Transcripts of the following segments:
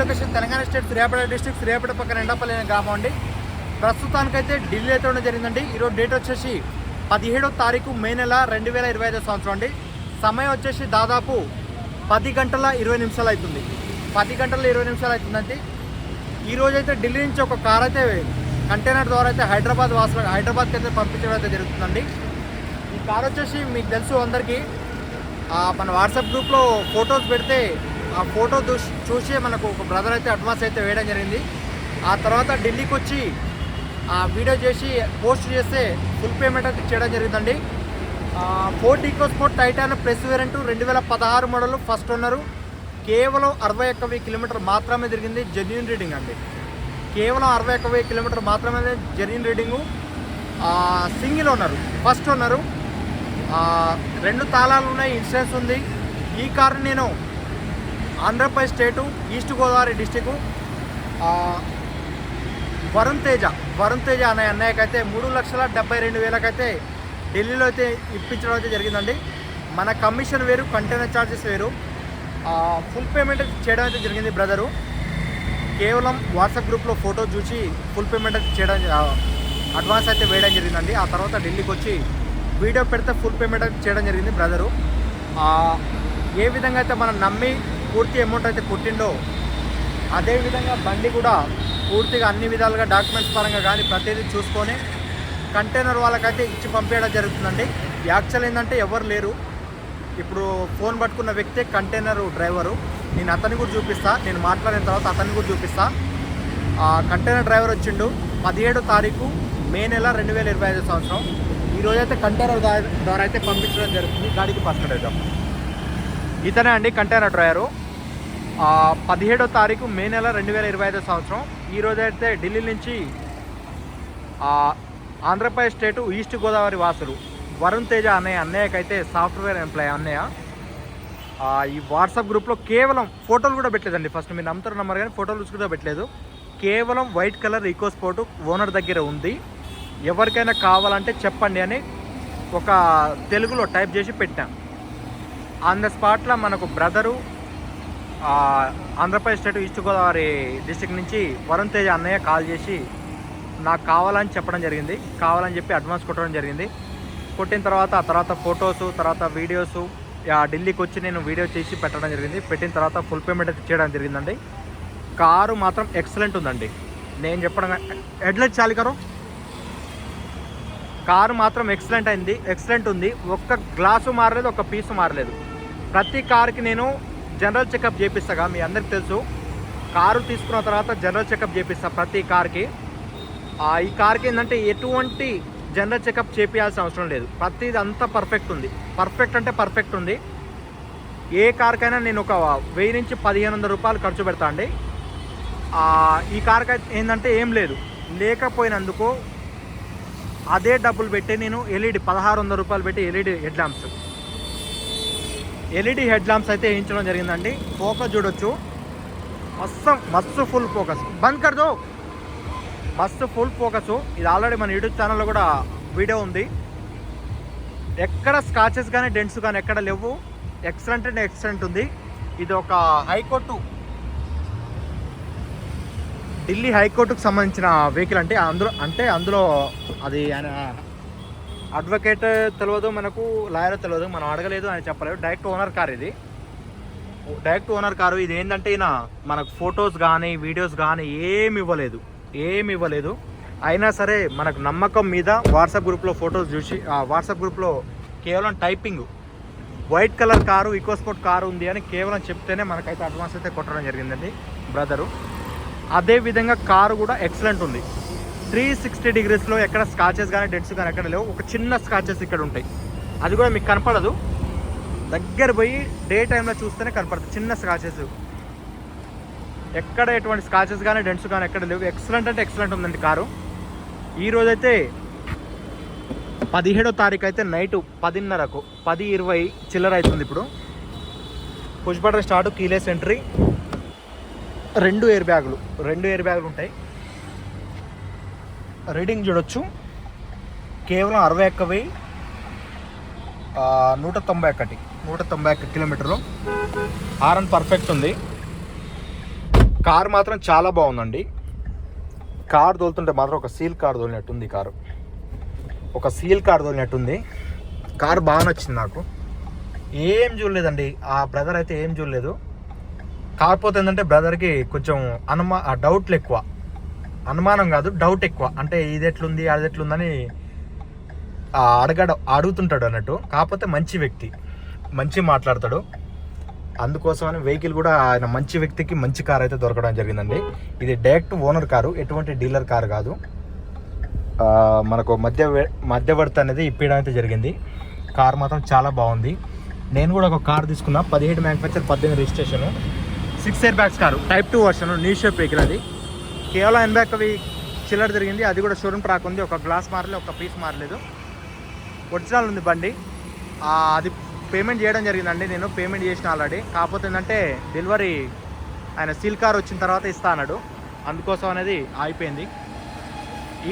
Location Telangana state Suryapet district Suryapet పక్కన ఎండపల్లి అనే గ్రామం అండి. ప్రస్తుతానికైతే ఢిల్లీ అయితే ఉండడం జరిగిందండి. ఈరోజు డేట్ వచ్చేసి పదిహేడో తారీఖు మే నెల రెండు వేల ఇరవై ఐదో సంవత్సరం అండి. సమయం వచ్చేసి దాదాపు పది గంటల ఇరవై నిమిషాలు అవుతుంది. పది గంటల ఇరవై నిమిషాలు అవుతుందండి. ఈరోజు అయితే ఢిల్లీ నుంచి ఒక కార్ అయితే కంటైనర్ ద్వారా అయితే హైదరాబాద్ వాసులు హైదరాబాద్కి అయితే పంపించడం అయితే జరుగుతుందండి. ఈ కార్ వచ్చేసి మీకు తెలుసు అందరికీ. మన వాట్సాప్ గ్రూప్లో ఫొటోస్ పెడితే ఆ ఫోటో చూసి మనకు ఒక బ్రదర్ అయితే అడ్వాన్స్ అయితే వేయడం జరిగింది. ఆ తర్వాత ఢిల్లీకి వచ్చి ఆ వీడియో చేసి పోస్ట్ చేస్తే ఫుల్ పేమెంట్ అయితే చేయడం జరిగిందండి. Ford EcoSport titanium plus variant రెండు వేల పదహారు మోడల్ ఫస్ట్ ఉన్నారు కేవలం అరవై ఒక్క వెయ్యి కిలోమీటర్ మాత్రమే తిరిగింది జెన్యున్ రీడింగ్ అండి. కేవలం అరవై ఒక్క వెయ్యి కిలోమీటర్ మాత్రమే జెన్యున్ రీడింగు సింగిల్ ఉన్నారు ఫస్ట్ ఉన్నారు రెండు తాళాలు ఉన్నాయి ఇన్సూరెన్స్ ఉంది. ఈ కారు నేను Andhra Pradesh state east Godavari district Varun Teja Varun Teja అనే అన్నయ్యకైతే మూడు లక్షల డెబ్బై రెండు వేలకైతే ఢిల్లీలో అయితే ఇప్పించడం అయితే జరిగిందండి. మన కమిషన్ వేరు కంటైనర్ ఛార్జెస్ వేరు. ఫుల్ పేమెంట్ చేయడం అయితే జరిగింది బ్రదరు కేవలం వాట్సాప్ గ్రూప్లో ఫోటో చూసి ఫుల్ పేమెంట్ చేయడం అడ్వాన్స్ అయితే వేయడం జరిగిందండి. ఆ తర్వాత ఢిల్లీకి వచ్చి వీడియో పెడితే ఫుల్ పేమెంట్ చేయడం జరిగింది బ్రదరు ఏ విధంగా అయితే మనం నమ్మి పూర్తి అమౌంట్ అయితే కొట్టిండో అదేవిధంగా బండి కూడా పూర్తిగా అన్ని విధాలుగా డాక్యుమెంట్స్ పరంగా కానీ ప్రతిదీ చూసుకొని కంటైనర్ వాళ్ళకైతే ఇచ్చి పంపించడం జరుగుతుందండి. యాక్చువల్ ఏంటంటే ఎవరు లేరు. ఇప్పుడు ఫోన్ పట్టుకున్న వ్యక్తే కంటైనర్ డ్రైవరు నేను అతన్ని కూడా చూపిస్తా. నేను మాట్లాడిన తర్వాత అతన్ని కూడా చూపిస్తా. ఆ కంటైనర్ డ్రైవర్ వచ్చిండు పదిహేడో తారీఖు మే నెల రెండు వేల ఇరవై ఐదు సంవత్సరం. ఈరోజైతే కంటైనర్ ద్వారా అయితే పంపించడం జరుగుతుంది. గాడికి పక్కన ఇతనే అండి కంటైనర్ డ్రైవరు పదిహేడో తారీఖు మే నెల రెండు వేల ఇరవై ఐదో సంవత్సరం. ఈరోజు అయితే ఢిల్లీ నుంచి ఆంధ్రప్రదేశ్ స్టేటు ఈస్ట్ గోదావరి వాసులు వరుణ్ తేజ అన్నయ్య అన్నయ్యకైతే సాఫ్ట్వేర్ ఎంప్లాయ్ అన్నయ్య. ఈ వాట్సాప్ గ్రూప్లో కేవలం ఫోటోలు కూడా పెట్టలేదండి ఫస్ట్. మీరు నమ్ముతారు నమ్మరు కానీ ఫోటోలు కూడా పెట్టలేదు. కేవలం white colour EcoSport owner దగ్గర ఉంది. ఎవరికైనా కావాలంటే చెప్పండి అని ఒక తెలుగులో టైప్ చేసి పెట్టాం. ఆన్ ద స్పాట్లో మనకు brother Andhra Pradesh state east Godavari district నుంచి వరుణ్ తేజ అన్నయ్య కాల్ చేసి నాకు కావాలని చెప్పడం జరిగింది. కావాలని చెప్పి అడ్వాన్స్ కొట్టడం జరిగింది. కొట్టిన తర్వాత ఆ తర్వాత ఫొటోస్ తర్వాత వీడియోస్ ఢిల్లీకి వచ్చి నేను వీడియో చేసి పెట్టడం జరిగింది. పెట్టిన తర్వాత ఫుల్ పేమెంట్ అయితే చేయడం జరిగిందండి. కారు మాత్రం ఎక్సలెంట్ ఉందండి. నేను చెప్పడం హెడ్లైట్ చాలు కారు. కారు మాత్రం ఎక్సలెంట్ అయింది. ఎక్సలెంట్ ఉంది. ఒక్క గ్లాసు మారలేదు ఒక్క పీసు మారలేదు. ప్రతి కార్కి నేను జనరల్ చెకప్ చేపిస్తాగా మీ అందరికి తెలుసు. కారు తీసుకున్న తర్వాత జనరల్ చెకప్ చేపిస్తా ప్రతి కార్కి. ఈ కార్కి ఏంటంటే ఎటువంటి జనరల్ చెకప్ చేపించాల్సిన అవసరం లేదు. ప్రతిది అంతా పర్ఫెక్ట్ ఉంది. పర్ఫెక్ట్ అంటే పర్ఫెక్ట్ ఉంది. ఏ కార్కైనా నేను ఒక వెయ్యి నుంచి పదిహేను వందల రూపాయలు ఖర్చు పెడతా అండి. ఈ కార్కి అయితే ఏంటంటే ఏం లేదు. లేకపోయినందుకు అదే డబ్బులు పెట్టి నేను ఎల్ఈడి పదహారు వందల రూపాయలు పెట్టి LED head lamps. LED head lamps అయితే వేయించడం జరిగిందండి. ఫోకస్ చూడొచ్చు. మస్తు మస్తు ఫుల్ ఫోకస్. బంద్ కర్దో మస్తు ఫుల్ ఫోకస్. ఇది ఆల్రెడీ మన యూట్యూబ్ ఛానల్లో కూడా వీడియో ఉంది. ఎక్కడ స్కాచెస్ కానీ డెంట్స్ కానీ ఎక్కడ లేవు. ఎక్సలెంట్ అండ్ ఎక్సలెంట్ ఉంది. ఇది ఒక హైకోర్టు. ఢిల్లీ హైకోర్టుకు సంబంధించిన వెహికల్ అంటే అందులో అంటే అందులో అది ఆయన అడ్వకేట్ తెలియదు మనకు లాయర్ తెలియదు మనం అడగలేదు అని చెప్పలేదు. డైరెక్ట్ ఓనర్ కార్ ఇది. డైరెక్ట్ ఓనర్ కారు ఇది ఏంటంటే ఈయన మనకు ఫొటోస్ కానీ వీడియోస్ కానీ ఏమి ఇవ్వలేదు. ఏమి ఇవ్వలేదు. అయినా సరే మనకు నమ్మకం మీద వాట్సాప్ గ్రూప్లో ఫొటోస్ చూసి ఆ వాట్సాప్ గ్రూప్లో కేవలం typing white colour car EcoSport car ఉంది అని కేవలం చెప్తేనే మనకైతే అడ్వాన్స్ అయితే కొట్టడం జరిగిందండి బ్రదరు అదే విధంగా కారు కూడా ఎక్సలెంట్ ఉంది. త్రీ సిక్స్టీ డిగ్రీస్లో ఎక్కడ స్కాచెస్ కానీ డెట్స్ కానీ ఎక్కడ లేవు. ఒక చిన్న స్కాచెస్ ఇక్కడ ఉంటాయి. అది కూడా మీకు కనపడదు. దగ్గర పోయి డే టైంలో చూస్తేనే కనపడుతుంది చిన్న స్కాచెస్ ఎక్కడ ఎటువంటి స్కాచెస్ కానీ డెంట్స్ కానీ ఎక్కడ లేవు. ఎక్సలెంట్ అంటే ఎక్సలెంట్ ఉందండి కారు. ఈరోజైతే పదిహేడో తారీఖు అయితే నైట్ పదిన్నరకు పది ఇరవై చిల్లర అవుతుంది ఇప్పుడు. పుష్ స్టార్ట్ కీలెస్ ఎంట్రీ రెండు ఎయిర్ బ్యాగులు రెండు ఎయిర్ బ్యాగులు ఉంటాయి. రీడింగ్ చూడొచ్చు. కేవలం అరవై ఒక్క వెయ్యి నూట తొంభై ఒకటి నూట తొంభై ఒక్క కిలోమీటర్లు. ఆర్ఎన్ పర్ఫెక్ట్ ఉంది. కార్ మాత్రం చాలా బాగుందండి. కార్ తోలుతుంటే మాత్రం ఒక సీల్ కార్ తోలినట్టుంది కారు. ఒక సీల్ కార్ తోలినట్టుంది. కార్ బాగా నచ్చింది నాకు. ఏం చూడలేదండి. ఆ బ్రదర్ అయితే ఏం చూడలేదు. కాకపోతే ఏంటంటే బ్రదర్కి కొంచెం అనుమా ఆ డౌట్లు ఎక్కువ. అనుమానం కాదు డౌట్ ఎక్కువ. అంటే ఇది ఎట్లుంది అది ఎట్లుందని అడగడ అడుగుతుంటాడు అన్నట్టు. కాకపోతే మంచి వ్యక్తి. మంచి మాట్లాడతాడు. అందుకోసమని వెహికల్ కూడా ఆయన మంచి వ్యక్తికి మంచి కార్ అయితే దొరకడం జరిగిందండి. ఇది డైరెక్ట్ ఓనర్ కారు ఎటువంటి డీలర్ కారు కాదు. మనకు మధ్య మధ్యవర్తి అనేది ఇప్పించడం అయితే జరిగింది. కార్ మాత్రం చాలా బాగుంది. నేను కూడా ఒక కార్ తీసుకున్నా. పదిహేడు మ్యానుఫ్యాక్చర్ పద్దెనిమిది registration six year bags car. Type two version new shape vehicle అది. కేవలం ఎనభై అవి చిల్లర జరిగింది అది కూడా షోరూమ్ ట్రాక్ ఉంది. ఒక గ్లాస్ మారలేదు ఒక పీస్ మారలేదు. ఒరిజినల్ ఉంది బండి. అది పేమెంట్ చేయడం జరిగిందండి. నేను పేమెంట్ చేసిన ఆల్రెడీ. కాకపోతే ఏంటంటే డెలివరీ ఆయన సీల్ కార్ వచ్చిన తర్వాత ఇస్తా అన్నాడు. అందుకోసం అనేది ఆగిపోయింది.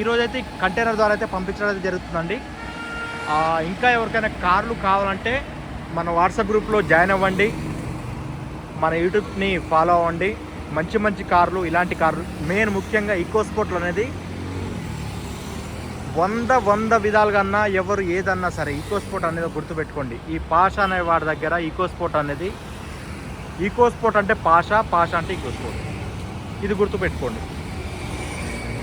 ఈరోజైతే కంటైనర్ ద్వారా అయితే పంపించడం అయితే జరుగుతుందండి. ఇంకా ఎవరికైనా కార్లు కావాలంటే మన వాట్సాప్ గ్రూప్లో జాయిన్ అవ్వండి. మన యూట్యూబ్ని ఫాలో అవ్వండి. మంచి మంచి కార్లు ఇలాంటి కార్లు. మెయిన్ ముఖ్యంగా ఈకో స్పోర్ట్లు అనేది వంద వంద విధాలుగా ఎవరు ఏదన్నా సరే ఈకో స్పోర్ట్ అనేది గుర్తుపెట్టుకోండి ఈ పాష అనే వాడి దగ్గర ఈకో స్పోర్ట్ అనేది ఈకో స్పోర్ట్ అంటే పాష పాష అంటే ఈకో స్పోర్ట్ ఇది గుర్తుపెట్టుకోండి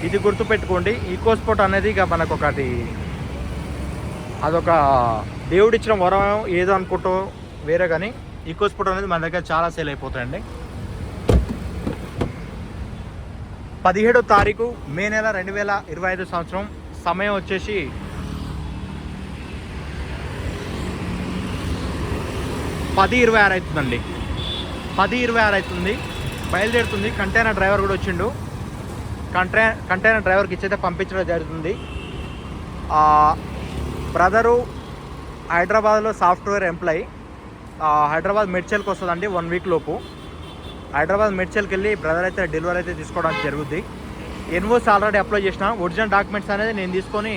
ఇది గుర్తుపెట్టుకోండి ఈకో స్పోర్ట్ అనేది ఇక మనకు ఒకటి అదొక దేవుడిచ్చిన వరం ఏదో అనుకుంటూ వేరే కానీ ఈకో స్పోర్ట్ అనేది మన దగ్గర చాలా సేల్ అయిపోతాయండి. పదిహేడో తారీఖు మే నెల రెండు వేల ఇరవై ఐదు సంవత్సరం సమయం వచ్చేసి పది ఇరవై ఆరు అవుతుందండి. పది ఇరవై ఆరు అవుతుంది. బయలుదేరుతుంది. కంటైనర్ డ్రైవర్ కూడా వచ్చిండు. కంటై కంటైనర్ డ్రైవర్కి ఇచ్చైతే పంపించడం జరుగుతుంది. బ్రదరు హైదరాబాద్లో సాఫ్ట్వేర్ ఎంప్లాయీ. హైదరాబాద్ మెడ్చల్కి వస్తుందండి వన్ వీక్ లోపు. హైదరాబాద్ మెడ్చల్కి వెళ్ళి బ్రదర్ అయితే డెలివరీ అయితే తీసుకోవడానికి జరుగుద్ది. ఎన్వోస్ ఆల్రెడీ అప్లై చేసిన ఒరిజినల్ డాక్యుమెంట్స్ అనేది నేను తీసుకొని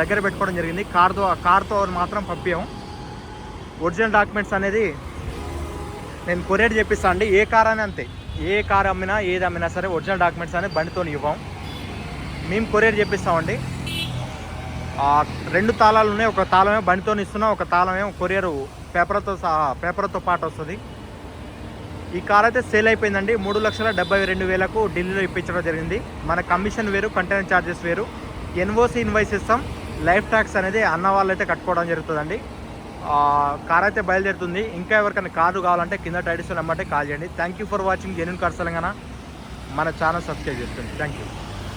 దగ్గర పెట్టుకోవడం జరిగింది. కార్తో కార్తో మాత్రం పంపించాం ఒరిజినల్ డాక్యుమెంట్స్ అనేది నేను కొరియర్ చేపిస్తాను అండి. ఏ కార్ అని అంతే. ఏ కార్ అమ్మినా ఏది అమ్మినా సరే ఒరిజినల్ డాక్యుమెంట్స్ అనేది బండితో ఇవ్వం. మేము కొరియర్ చేపిస్తామండి. రెండు తాళాలు ఉన్నాయి. ఒక తాళమే బండితో ఇస్తున్నాం. ఒక తాళమేమో కొరియరు పేపర్తో సహా పేపర్తో పాటు వస్తుంది. ఈ కార్ అయితే సేల్ అయిపోయిందండి. మూడు లక్షల డెబ్బై రెండు వేలకు ఢిల్లీలో ఇప్పించడం జరిగింది. మన కమిషన్ వేరు కంటైనర్ ఛార్జెస్ వేరు. ఎన్ఓసి ఇన్వాయిస్ ఇస్తాం లైఫ్ ట్యాక్స్ అనేది అన్న వాళ్ళు అయితే కట్టుకోవడం జరుగుతుందండి. కార్ అయితే బయలుదేరుతుంది. ఇంకా ఎవరికైనా కారు కావాలంటే కింద టైటిల్స్ నెంబర్టే కాల్ చేయండి. Thank you for watching genuine car Telangana. మన ఛానల్ సబ్స్క్రైబ్ చేసుకోండి. Thank you